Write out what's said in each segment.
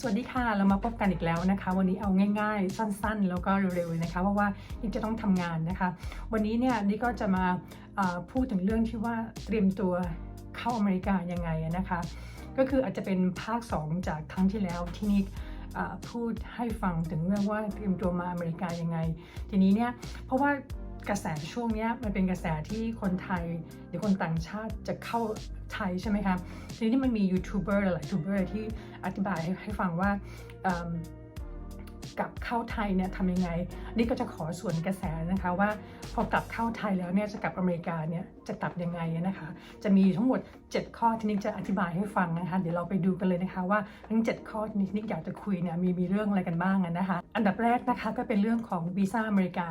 สวัสดีค่ะ เรามาพบกันอีกแล้วนะคะ วันนี้เอาง่ายๆ สั้นๆ แล้วก็เร็วๆนะคะ เพราะว่านี่จะต้องทำงานนะคะ วันนี้เนี่ยนี่ก็จะมาพูดถึงเรื่องที่ว่าเตรียมตัวเข้าอเมริกายังไงนะคะ ก็คืออาจจะเป็นภาค 2 จากครั้งที่แล้วที่นี่พูดให้ฟังถึงเรื่องว่าเตรียมตัวมาอเมริกายังไง ทีนี้เนี่ยเพราะว่า กระแสช่วงนี้มันเป็นกระแสที่คนไทยหรือคนต่างชาติจะเข้าไทยใช่ไหมคะทีนี้มันมียูทูบเบอร์หลายยูทูบเบอร์ที่อธิบายให้ฟังว่า กลับเข้าไทยเนี่ยทำยังไง นี่ก็จะขอส่วนกระแสนะคะว่าพอกลับเข้าไทยแล้วเนี่ยจะกลับอเมริกาเนี่ยจะกลับยังไงนะคะ จะมีทั้งหมด 7 ข้อที่นิกจะอธิบายให้ฟังนะคะ เดี๋ยวเราไปดูกันเลยนะคะว่าทั้ง 7 ข้อที่นิกอยากจะคุยเนี่ยมีมีเรื่องอะไรกันบ้างนะคะ อันดับแรกนะคะก็เป็นเรื่องของวีซ่าอเมริกา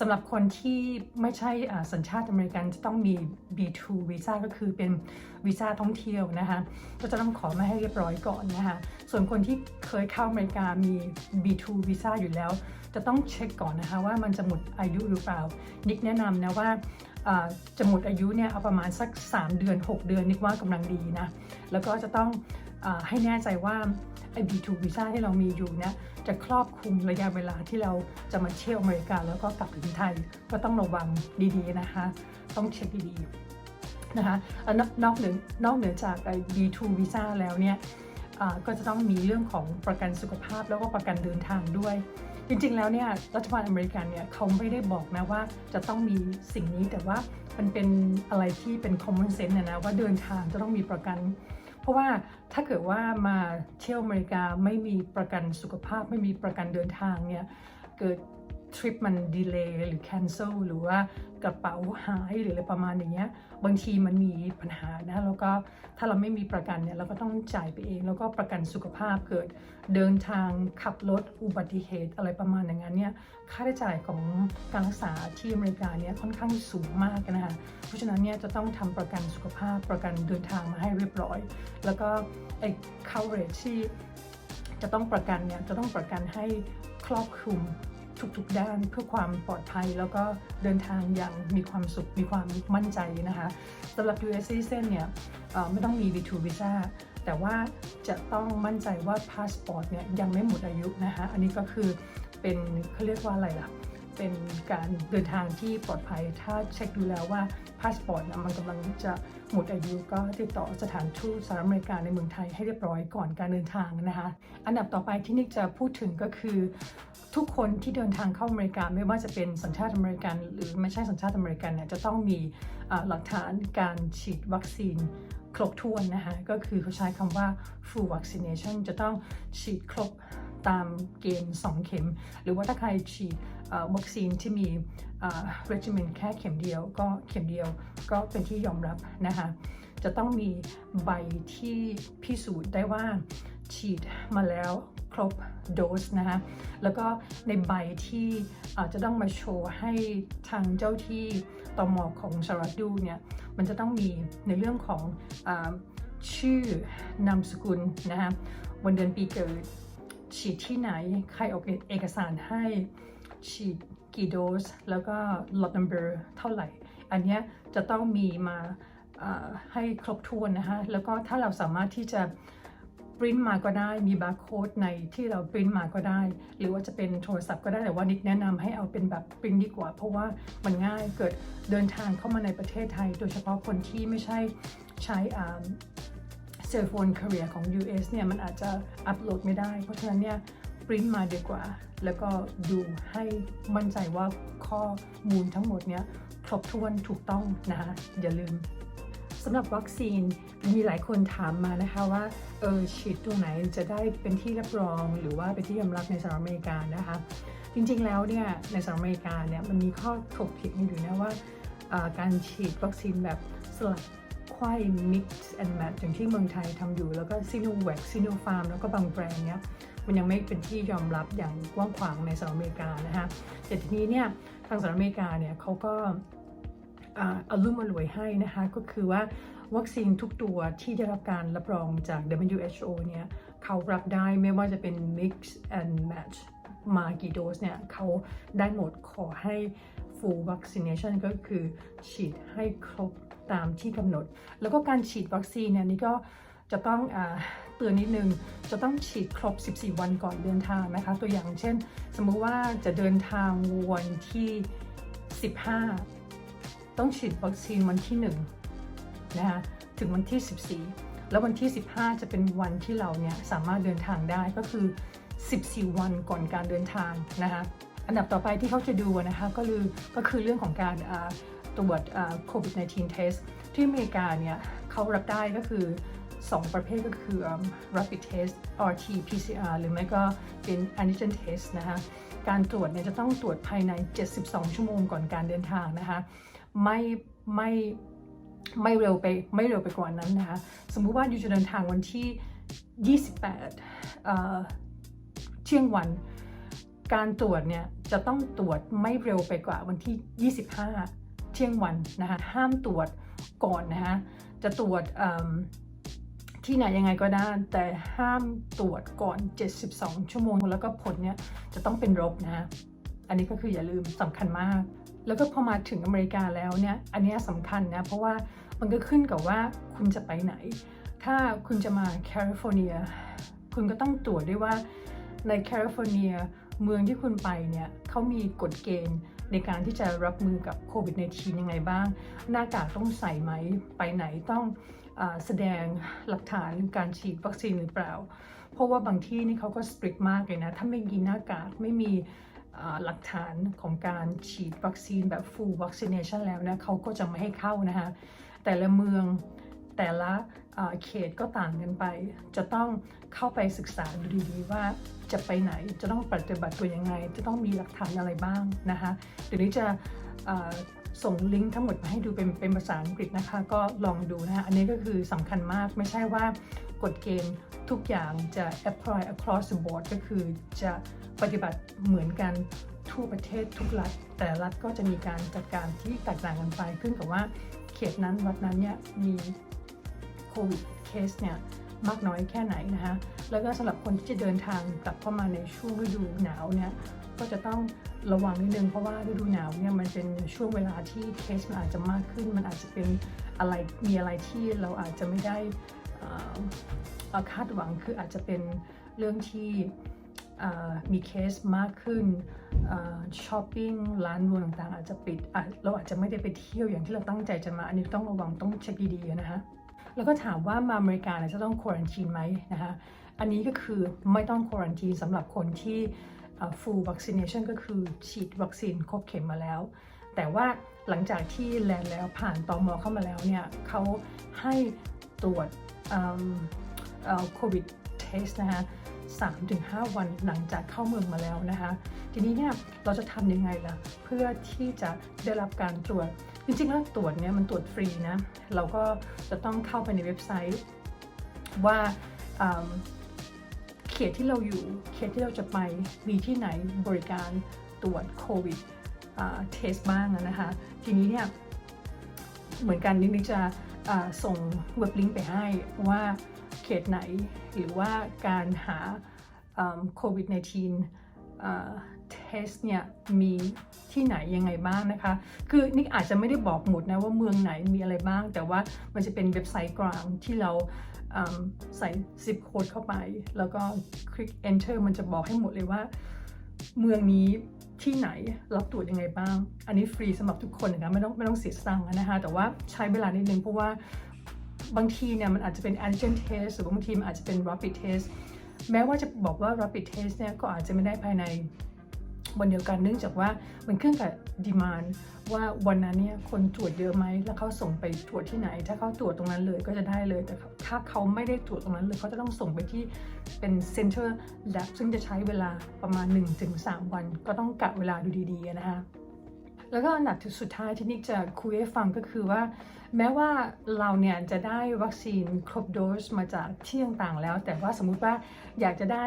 สำหรับคนที่ไม่ใช่สัญชาติอเมริกันจะต้องมี B2 วีซ่าก็คือเป็นวีซ่าท่องเที่ยวนะคะก็จะต้องขอมาให้เรียบร้อยก่อนนะคะ ส่วนคนที่เคยเข้าอเมริกามี B2 วีซ่าอยู่แล้ว จะต้องเช็คก่อนนะคะว่ามันจะหมดอายุหรือเปล่า นิกแนะนำนะว่าจะหมดอายุเนี่ยเอาประมาณสัก 3 เดือน 6 เดือนนิกว่ากำลังดีนะ แล้วก็จะต้องอให้แน่ใจว่าไอ้ B2 วีซ่าที่เรามีอยู่เนี่ยจะครอบคลุมระยะเวลาที่เราจะมาเที่ยวอเมริกาแล้วก็กลับถึงไทยก็ต้องระวังดีๆนะคะ ต้องเช็คดีๆนะคะนอกเหนือนอกเหนือจากไอ้ B2 วีซ่าแล้วเนี่ย ก็จะต้องมีเรื่องของประกันสุขภาพแล้วก็ประกันเดินทางด้วย จริงๆแล้วเนี่ยรัฐบาลอเมริกันเนี่ยเขาไม่ได้บอกนะว่าจะต้องมีสิ่งนี้แต่ว่ามันเป็นอะไรที่เป็น common sense นะนะว่าเดินทางจะต้องมีประกัน เพราะว่าถ้าเกิดว่ามาเที่ยวอเมริกาไม่มีประกันสุขภาพไม่มีประกันเดินทางเนี่ยเกิด ทริปมันดีเลย์หรือ cancel หรือว่ากระเป๋าหายหรืออะไรประมาณอย่างเงี้ยบางทีมันมีปัญหานะแล้วก็ถ้าเราไม่มีประกันเนี่ยเราก็ต้องจ่ายไปเอง แล้วก็ประกันสุขภาพเกิดเดินทางขับรถอุบัติเหตุอะไรประมาณอย่างนั้นเนี่ยค่าใช้จ่ายของการรักษาที่อเมริกาเนี่ยค่อนข้างสูงมากนะคะเพราะฉะนั้นเนี่ยจะต้องทำประกันสุขภาพประกันเดินทางมาให้เรียบร้อย แล้วก็ไอ้ coverage ที่จะต้องประกันเนี่ยจะต้องประกันให้ครอบคลุม ทุกๆด้านเพื่อความปลอดภัย แล้วก็เดินทางอย่างมีความสุขมีความมั่นใจนะคะสำหรับ US citizen เนี่ยไม่ต้องมี V2 visa แต่ว่าจะต้องมั่นใจว่าพาสปอร์ตเนี่ยยังไม่หมดอายุนะคะอันนี้ก็คือเป็นเขาเรียกว่าอะไรล่ะเป็นการเดินทางที่ปลอดภัย ถ้าเช็คดูแล้วว่าพาสปอร์ตมันกำลังจะหมดอายุก็ติดต่อสถานทูตสหรัฐอเมริกาในเมืองไทยให้เรียบร้อยก่อนการเดินทางนะคะ อันดับต่อไปที่นิกจะพูดถึงก็คือ ทุกคนที่เดินทางเข้าอเมริกาไม่ว่าจะเป็นสัญชาติอเมริกัน หรือไม่ใช่สัญชาติอเมริกันเนี่ยจะต้องมีหลักฐานการฉีดวัคซีนครบถ้วนนะคะก็คือเขาใช้คำว่า full vaccination จะต้องฉีดครบตามเกณฑ์2เข็ม หรือว่าถ้าใครฉีดวัคซีนที่มี regimen แค่เข็มเดียว ก็เข็มเดียวก็เป็นที่ยอมรับนะคะจะต้องมีใบที่พิสูจน์ได้ว่าฉีดมาแล้ว ครบโดสนะคะแล้วก็ในใบที่จะต้องมาโชว์ให้ทางเจ้าที่ตมของสหรัฐดูเนี่ยมันจะต้องมีในเรื่องของอชื่อนามสกุลนะคะวันเดือนปีเกิด ฉีดที่ไหน ใครออกเอกสารให้ฉีดกี่โดส แล้วก็ lot number เท่าไหร่ อันนี้จะต้องมีมาอ่าให้ครบถ้วนนะคะแล้วก็ถ้าเราสามารถที่จะ ปริ้นมาก็ได้มีบาร์โค้ดในที่เราปริ้นมาก็ได้ หรือว่าจะเป็นโทรศัพท์ก็ได้แต่ว่านิกแนะนำให้เอาเป็นแบบปริ้นดีกว่า เพราะว่ามันง่ายเกิดเดินทางเข้ามาในประเทศไทย โดยเฉพาะคนที่ไม่ใช่ใช้เซลโฟนเค r รียของ US เนี่ยมันอาจจะอัปโหลดไม่ได้ เพราะฉะนั้นเนี่ยปริ้นมาดีกว่า แล้วก็ดูให้มั่นใจว่าข้อมูลทั้งหมดเนี่ยครบถ้วนถูกต้องนะคะอย่าลืม สำหรับวัคซีนมีหลายคนถามมานะคะว่าเออฉีดตรงไหนจะได้เป็นที่รับรองหรือว่าเป็นที่ยอมรับในสหรัฐอเมริกานะคะจริงๆแล้วเนี่ยในสหรัฐอเมริกาเนี่ยมันมีข้อถกเถียงอยู่นะว่าการฉีดวัคซีนแบบสลับไข้ mix and match อย่างที่เมืองไทยทำอยู่แล้วก็ซีโนแวคซีโนฟาร์มแล้วก็บางแบรนด์เนี่ยมันยังไม่เป็นที่ยอมรับอย่างกว้างขวางในสหรัฐอเมริกานะคะแต่ทีนี้เนี่ยทางสหรัฐอเมริกาเนี่ยเขาก็ อ่าเอารุ่มอรวยให้นะคะ ก็คือว่าวัคซีนทุกตัวที่ได้รับการรับรองจาก WHO เนี่ยเขารับได้ไม่ว่าจะเป็น mix and match มากี่โดสเนี่ยเขาได้หมดขอให้ full vaccination ก็คือฉีดให้ครบตามที่กำหนด แล้วก็การฉีดวัคซีนเนี่ยนี่ก็จะต้องอเตือนนิดนึง จะต้องฉีดครบ 14 วันก่อนเดินทางนะคะ ตัวอย่างเช่น สมมุติว่าจะเดินทางวันที่ 15 ต้องฉีดวัคซีนวันที่ 1 นะคะถึงวันที่ 14 แล้ววันที่ 15 จะเป็นวันที่เราเนี่ยสามารถเดินทางได้ก็คือ 14 วันก่อนการเดินทางนะคะอันดับต่อไปที่เขาจะดูนะคะก็คือก็คือเรื่องของการตรวจโควิด -19 test ที่อเมริกาเนี่ยเขารับได้ก็คือ 2 ประเภทก็คือ rapid test RT PCR หรือไม่ก็เป็น antigen test นะคะการตรวจเนี่ยจะต้องตรวจภายใน 72 ชั่วโมงก่อนการเดินทางนะคะ ไม่ไม่ไม่เร็วไปไม่เร็วไปกว่านั้นนะคะสมมุติว่าอยู่จะเดินทางวันที่ 28เอ่อเที่ยงวัน การตรวจเนี่ยจะต้องตรวจไม่เร็วไปกว่าวันที่ 25 เที่ยงวันนะคะห้ามตรวจก่อนนะคะจะตรวจที่ไหนยังไงก็ได้ แต่ห้ามตรวจก่อน 72 ชั่วโมง แล้วก็ผลเนี่ยจะต้องเป็นลบนะคะอันนี้ก็คืออย่าลืมสำคัญมาก แล้วก็พอมาถึงอเมริกาแล้วเนี่ยอันนี้สำคัญนะ เพราะว่ามันก็ขึ้นกับว่าคุณจะไปไหน ถ้าคุณจะมาแคลิฟอร์เนียคุณก็ต้องตรวจด้วยว่าในแคลิฟอร์เนียเมืองที่คุณไปเนี่ยเขามีกฎเกณฑ์ในการที่จะรับมือกับโควิด -19 ยังไงบ้าง หน้ากากต้องใส่ไหม ไปไหนต้องอแสดงหลักฐานการฉีดวัคซีนหรือเปล่า เพราะว่าบางที่นี่เขาก็สตริกมากเลยนะ ถ้าไม่มีหน้ากากไม่มี หลักฐานของการฉีดวัคซีนแบบ full vaccination แล้วนะเขาก็จะไม่ให้เข้านะคะแต่ละเมืองแต่ละเขตก็ต่างกันไป จะต้องเข้าไปศึกษาดูดีๆว่าจะไปไหนจะต้องปฏิบัติตัวยังไง จะต้องมีหลักฐานอะไรบ้างนะคะเดี๋ยวนี้จะ ส่งลิงก์ทั้งหมดมาให้ดูเป็นเป็นภาษาอังกฤษนะคะ ก็ลองดูนะคะอันนี้ก็คือสำคัญมากไม่ใช่ว่ากฎเกณฑ์ทุกอย่างจะ apply across the board ก็คือจะปฏิบัติเหมือนกันทั่วประเทศทุกรัฐ แต่ละรัฐก็จะมีการจัดการที่แตกต่างกันไปขึ้นกับว่าเขตนั้นวัดนั้นเนี่ยมีโควิดเคสเนี่ย มากน้อยแค่ไหนนะคะ แล้วก็สำหรับคนที่จะเดินทางกลับเข้ามาในช่วงฤดูหนาวเนี่ยก็จะต้องระวังนิดนึงเพราะว่าฤดูหนาวเนี่ยมันเป็นช่วงเวลาที่เคสมันอาจจะมากขึ้น มันอาจจะเป็นอะไรมีอะไรที่เราอาจจะไม่ได้คาดหวังคืออาจจะเป็นเรื่องที่มีเคสมากขึ้นช้อปปิ้งร้านรวงต่างๆ อาจจะปิดเราอาจจะไม่ได้ไปเที่ยวอย่างที่เราตั้งใจจะมา อันนี้ต้องระวังต้องเช็คดีๆนะคะ แล้วก็ถามว่ามาอเมริกาเนี่ยจะต้องควอนทีนไหมนะคะอันนี้ก็คือไม่ต้องควอนทีนสำหรับคนที่ full vaccination ก็คือฉีดวัคซีนครบเข็มมาแล้ว แต่ว่าหลังจากที่แลนแล้วผ่านตอมอเข้ามาแล้วเนี่ยเขาให้ตรวจโควิดเทสนะคะ3-5วันหลังจากเข้าเมืองมาแล้วนะคะ ทีนี้เนี่ยเราจะทำยังไงล่ะ เพื่อที่จะได้รับการตรวจ จริงๆแล้วตรวจเนี่ยมันตรวจฟรีนะ เราก็จะต้องเข้าไปในเว็บไซต์ ว่าเขตที่เราอยู่เขตที่เราจะไปมีที่ไหนบริการตรวจโควิดเทสบ้างนะคะ ทีนี้เนี่ยเหมือนกันนิดนึงจะส่งเว็บลิงก์ไปให้ว่าเขตไหนหรือว่าการหาโควิด -19 สเนี่ยมีที่ไหนยังไงบ้างนะคะ คือนิกอาจจะไม่ได้บอกหมดนะว่าเมืองไหนมีอะไรบ้าง แต่ว่ามันจะเป็นเว็บไซต์กลางที่เราใส่ zip code เข้าไป แล้วก็คลิก enter มันจะบอกให้หมดเลยว่า เมืองนี้ที่ไหนรับตรวจยังไงบ้าง อันนี้ฟรีสำหรับทุกคนนะคะไม่ต้องไม่ต้องเสียสตังค์นะคะ แต่ว่าใช้เวลานิดนึงเพราะว่าบางทีเนี่ยมันอาจจะเป็น antigen test หรือบางทีมันอาจจะเป็น rapid test แม้ว่าจะบอกว่า rapid test เนี่ยก็อาจจะไม่ได้ภายใน วันเดียวกันเนื่องจากว่ามันขึ้นกับดีมานว่าวันนั้นเนี่ยคนตรวจเยอะไหมแล้วเขาส่งไปตรวจที่ไหน ถ้าเขาตรวจตรงนั้นเลยก็จะได้เลยแต่ถ้าเขาไม่ได้ตรวจตรงนั้นเลยเขาจะต้องส่งไปที่เป็นเซ็นเตอร์แลบซึ่งจะใช้เวลาประมาณ 1-3 วัน ก็ต้องกะเวลาดูดีๆนะคะ แล้วก็อันดับสุดท้ายที่นิกจะคุยให้ฟังก็คือว่า แม้ว่าเราเนี่ยจะได้วัคซีนครบโดสมาจากที่ต่างๆแล้ว แต่ว่าสมมุติว่าอยากจะได้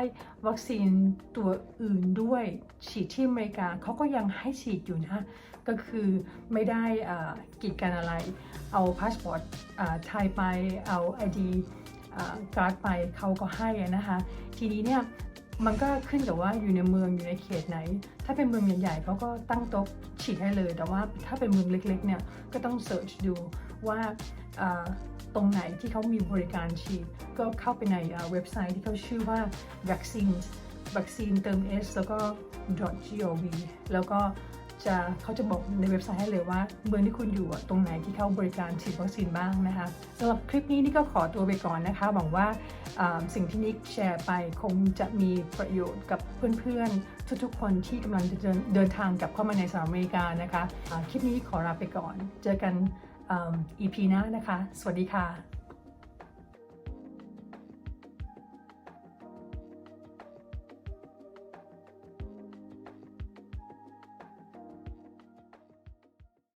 วัคซีนตัวอื่นด้วยฉีดที่อเมริกาเขาก็ยังให้ฉีดอยู่นะ ก็คือไม่ได้อ่ากีดกันอะไร เอาพาสปอร์ตไทยไปเอา ID การ์ดไปเขาก็ให้นะคะ ทีนี้เนี่ย มันก็ขึ้นกับว่าอยู่ในเมืองอยู่ในเขตไหน ถ้าเป็นเมืองใหญ่ๆเขาก็ตั้งโต๊ะฉีดให้เลย แต่ว่าถ้าเป็นเมืองเล็กๆเนี่ยก็ต้องเสิร์ชดูว่าตรงไหนที่เขามีบริการฉีด ก็เข้าไปในเอ่อเว็บไซต์ที่เขาชื่อว่า vaccines vaccine เติม s แล้วก็ .gov แล้วก็ จะเขาจะบอกในเว็บไซต์ให้เลยว่าเมืองที่คุณอยู่ตรงไหนที่เข้าบริการฉีดวัคซีนบ้างนะคะสำหรับคลิปนี้นี่ก็ขอตัวไปก่อนนะคะ หวังว่าสิ่งที่นิกแชร์ไปคงจะมีประโยชน์กับเพื่อนๆ ทุกๆ คนที่กำลังจะเดินทางกลับเข้ามาในสหรัฐอเมริกานะคะอ่าคลิปนี้ขอลาไปก่อน เจอกันอ่า EP หน้านะคะ สวัสดีค่ะ